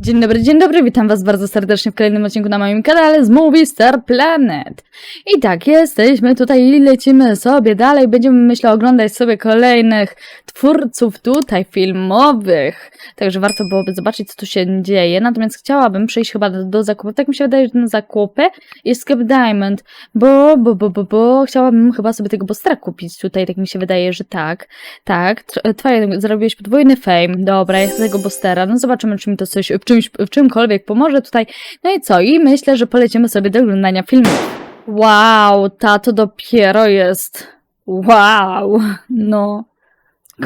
Dzień dobry, dzień dobry, witam was bardzo serdecznie w kolejnym odcinku na moim kanale z Movie Star Planet. I tak, jesteśmy tutaj i lecimy sobie dalej, będziemy myślę oglądać sobie kolejnych twórców tutaj filmowych. Także warto byłoby zobaczyć, co tu się dzieje. Natomiast chciałabym przejść chyba do, do zakupów. Tak mi się wydaje, że na zakupy jest Skip Diamond, bo, bo, bo, bo, bo chciałabym chyba sobie tego Bostra kupić tutaj, tak mi się wydaje, że tak. Tak, twoje, zarobiłeś podwójny fame, dobra, jest tego Bostera, no zobaczymy, czy mi to coś, czymś, w czymkolwiek pomoże tutaj. No i co, i myślę, że polecimy sobie do oglądania filmu. Wow, ta to dopiero jest. Wow, no,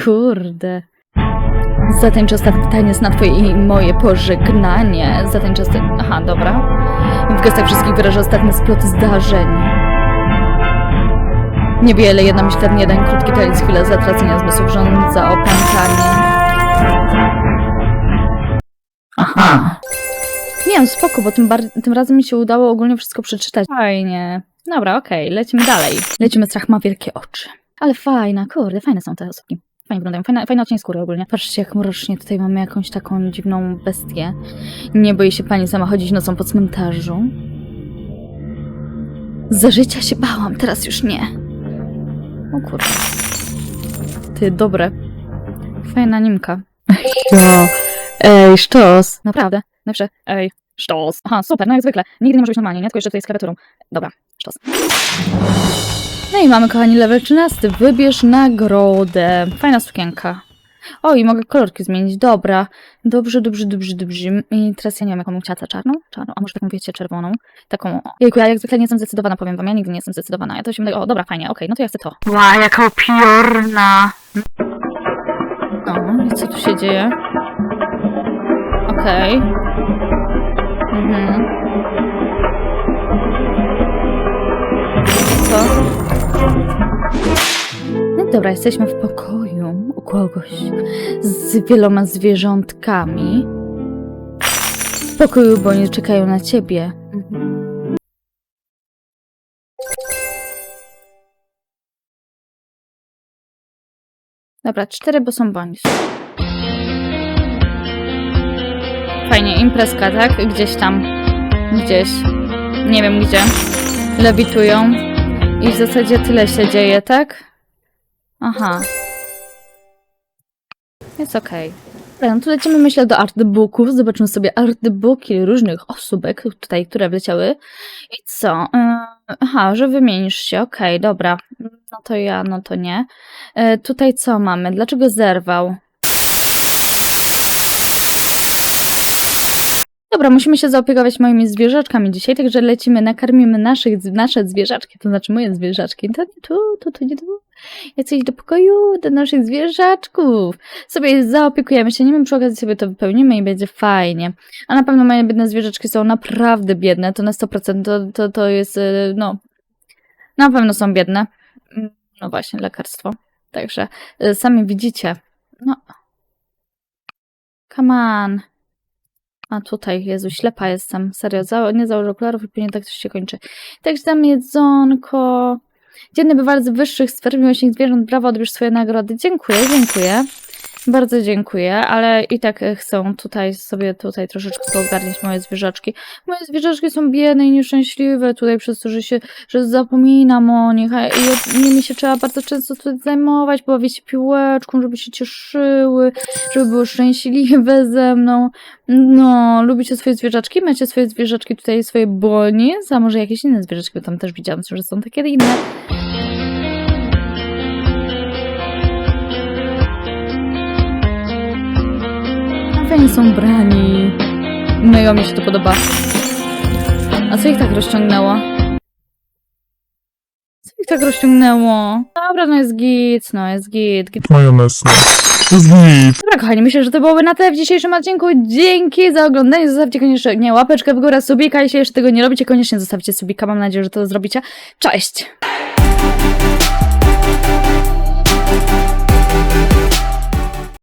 kurde. Zatańczę ostatni taniec na twoje i moje pożegnanie. Zatańczę ostatni... Aha, dobra. W gestach wszystkich wyrażę ostatni splot zdarzeń. Niewiele, jedna myśl, ten jeden krótki taniec, chwila zatracenia zmysłów, rządza opętanie. Aha. Nie wiem, spoko, bo tym, tym razem mi się udało ogólnie wszystko przeczytać. Fajnie. Dobra, okej, lecimy dalej. Lecimy, strach ma wielkie oczy. Ale fajna, kurde, fajne są te osobki. Fajnie wyglądają, fajna, fajna odcień skóry ogólnie. Patrzcie, jak mrocznie tutaj mamy jakąś taką dziwną bestię. Nie boi się pani sama chodzić nocą po cmentarzu. Za życia się bałam, teraz już nie. O kurde. Ty, dobre. Fajna nimka. Jo. Ej, sztos. Naprawdę. Najlepsze. Ej, sztos. Aha, super, no jak zwykle. Nigdy nie może być normalnie, nie? Tylko jeszcze tutaj z klawiaturą. Dobra, sztos. No i mamy, kochani, level 13. Wybierz nagrodę. Fajna sukienka. O, i mogę kolorki zmienić. Dobra. Dobrze, dobrze, dobrze, dobrze. I teraz ja nie wiem, jaką bym chciała. Czarną? Czarną? A może taką, wiecie, czerwoną? Taką... Jejku, ja jak zwykle nie jestem zdecydowana, powiem wam. Ja nigdy nie jestem zdecydowana. Ja to się będę... O, dobra, fajnie. Okej, no to ja chcę to. Ła, jaka piorna. O, i co tu się dzieje? Okej. Mhm. Co? No dobra, jesteśmy w pokoju u kogoś z wieloma zwierzątkami. W pokoju, bo oni czekają na ciebie. Mhm. Dobra, cztery, bo są bonus. Fajnie, imprezka, tak? Gdzieś tam. Gdzieś. Nie wiem gdzie. Lewitują. I w zasadzie tyle się dzieje, tak? Aha. Jest okej. Dobra, no to lecimy myślę do artbooków. Zobaczymy sobie artbooki różnych osóbek tutaj, które wleciały. I co? Yy, aha, że wymienisz się. Okej, dobra. No to ja, no to nie. Yy, tutaj co mamy? Dlaczego zerwał? Dobra, musimy się zaopiekować moimi zwierzaczkami dzisiaj, także lecimy, nakarmimy naszych, nasze zwierzaczki, to znaczy moje zwierzaczki. To nie tu, to, to nie tu. Ja chcę iść do pokoju, do naszych zwierzaczków. Sobie zaopiekujemy się nimi, przy okazji sobie to wypełnimy i będzie fajnie. A na pewno moje biedne zwierzaczki są naprawdę biedne, to na 100% to, to, to jest, y, no, na pewno są biedne. Mm, No właśnie, lekarstwo. Także y, sami widzicie. No. Come on. A tutaj, Jezu, ślepa jestem. Serio, za, nie założę okularów i później tak coś się kończy. Także tam jedzonko. Dzienny bywalec wyższych sfer miłośnik zwierząt, brawo, odbierz swoje nagrody. Dziękuję, dziękuję. Bardzo dziękuję, ale i tak e, chcę tutaj sobie tutaj troszeczkę ogarniać moje zwierzaczki. Moje zwierzaczki są biedne i nieszczęśliwe tutaj przez to, że się, że zapominam o nich i nimi się trzeba bardzo często tutaj zajmować, bawić się piłeczką, żeby się cieszyły, żeby były szczęśliwe ze mną. No, lubicie swoje zwierzaczki? Macie swoje zwierzaczki tutaj, swoje boni? A może jakieś inne zwierzaczki, bo tam też widziałam, że są takie inne. Mega mi się to podoba. A co ich tak rozciągnęło? Co ich tak rozciągnęło? Dobra, no jest git, no jest git, git. Majonez, no. To jest git. Dobra, kochani, myślę, że to byłoby na tyle w dzisiejszym odcinku. Dzięki za oglądanie. Zostawcie koniecznie łapeczkę w górę, subika. Jeśli jeszcze tego nie robicie, koniecznie zostawcie subika. Mam nadzieję, że to zrobicie. Cześć!